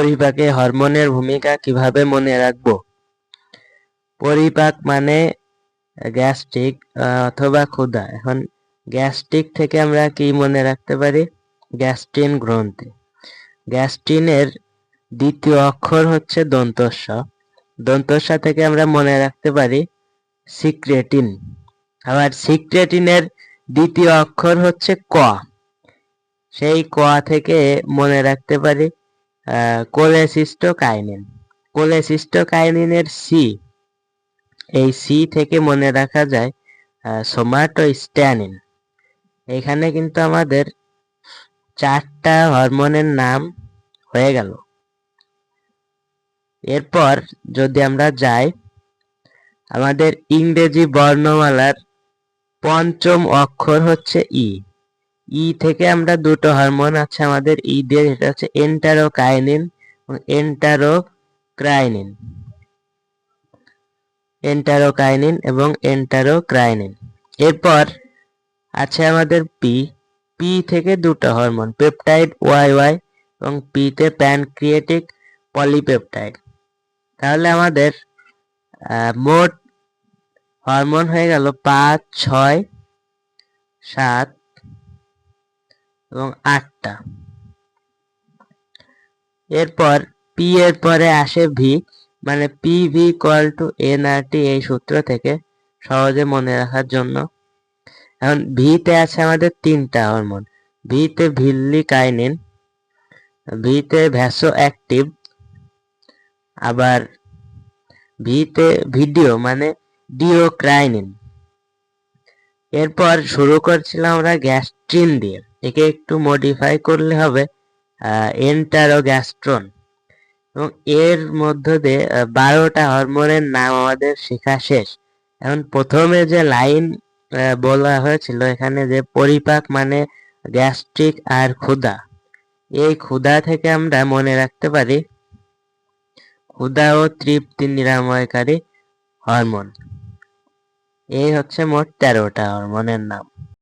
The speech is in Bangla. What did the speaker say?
পরিপাকে হরমোনের ভূমিকা কীভাবে মনে রাখব? পরিপাক মানে গ্যাস্ট্রিক অথবা ক্ষুধা। এখন গ্যাস্ট্রিক থেকে আমরা কি মনে রাখতে পারি? গ্যাস্ট্রিন গ্রন্থি। গ্যাস্ট্রিনের দ্বিতীয় অক্ষর হচ্ছে দন্তস্ব। দন্তস্ব থেকে আমরা মনে রাখতে পারি সিক্রেটিন। আবার সিক্রেটিনের দ্বিতীয় অক্ষর হচ্ছে ক। সেই ক থেকে মনে রাখতে পারি কোলেসিস্টোকাইনিন কোলেসিস্টোকাইনিনের সি এই সি থেকে মনে রাখা যায় সোমাটোস্ট্যানিন এখানে কিন্তু আমাদের চারটা হরমোনের নাম হয়ে গেল। এরপর যদি আমরা যাই, আমাদের ইংরেজি বর্ণমালার পঞ্চম অক্ষর হচ্ছে ই ই থেকে আমরা দুটো হরমোন আছে আমাদের ই দিয়ে সেটা হচ্ছে এন্টারোকাইনিন এবং এন্টারোক্রাইনিন এন্টারোকাইনিন এবং এন্টারোক্রাইনিন এরপর আছে আমাদের পি পি থেকে দুটো হরমোন পেপটাইড ওয়াই ওয়াই এবং পিতে প্যানক্রিয়েটিক পলিপেপটাইড তাহলে আমাদের মোট হরমোন হয়ে গেল পাঁচ, ছয়, সাত এবং আটটা। এরপর পি এর পরে আসে ভি মানে P V equal to N R এই সূত্র থেকে সহজে মনে রাখার জন্য। এখন ভিতে আছে আমাদের তিনটা হরমোন ভিতে ভিল্লি কাইনিন ভিতে ভ্যাসো অ্যাক্টিভ আবার ভিতে ভিডিও মানে ডিওক্রাইনিন এরপর শুরু করছিলাম আমরা গ্যাস্ট্রিন দিয়ে। একে একটু মডিফাই করলে হবে এন্টারোগ্যাস্ট্রন এবং এর মধ্য দিয়ে বারোটা হরমোনের নাম আমাদের শেখা শেষ। এখন প্রথমে যে লাইন বলা হয়েছিল, এখানে যে পরিপাক মানে গ্যাস্ট্রিক আর ক্ষুধা। এই ক্ষুধা থেকে আমরা মনে রাখতে পারি, ক্ষুধা ও তৃপ্তি নিরাময়কারী হরমোন এই হচ্ছে মোট তেরোটা হরমোনের নাম।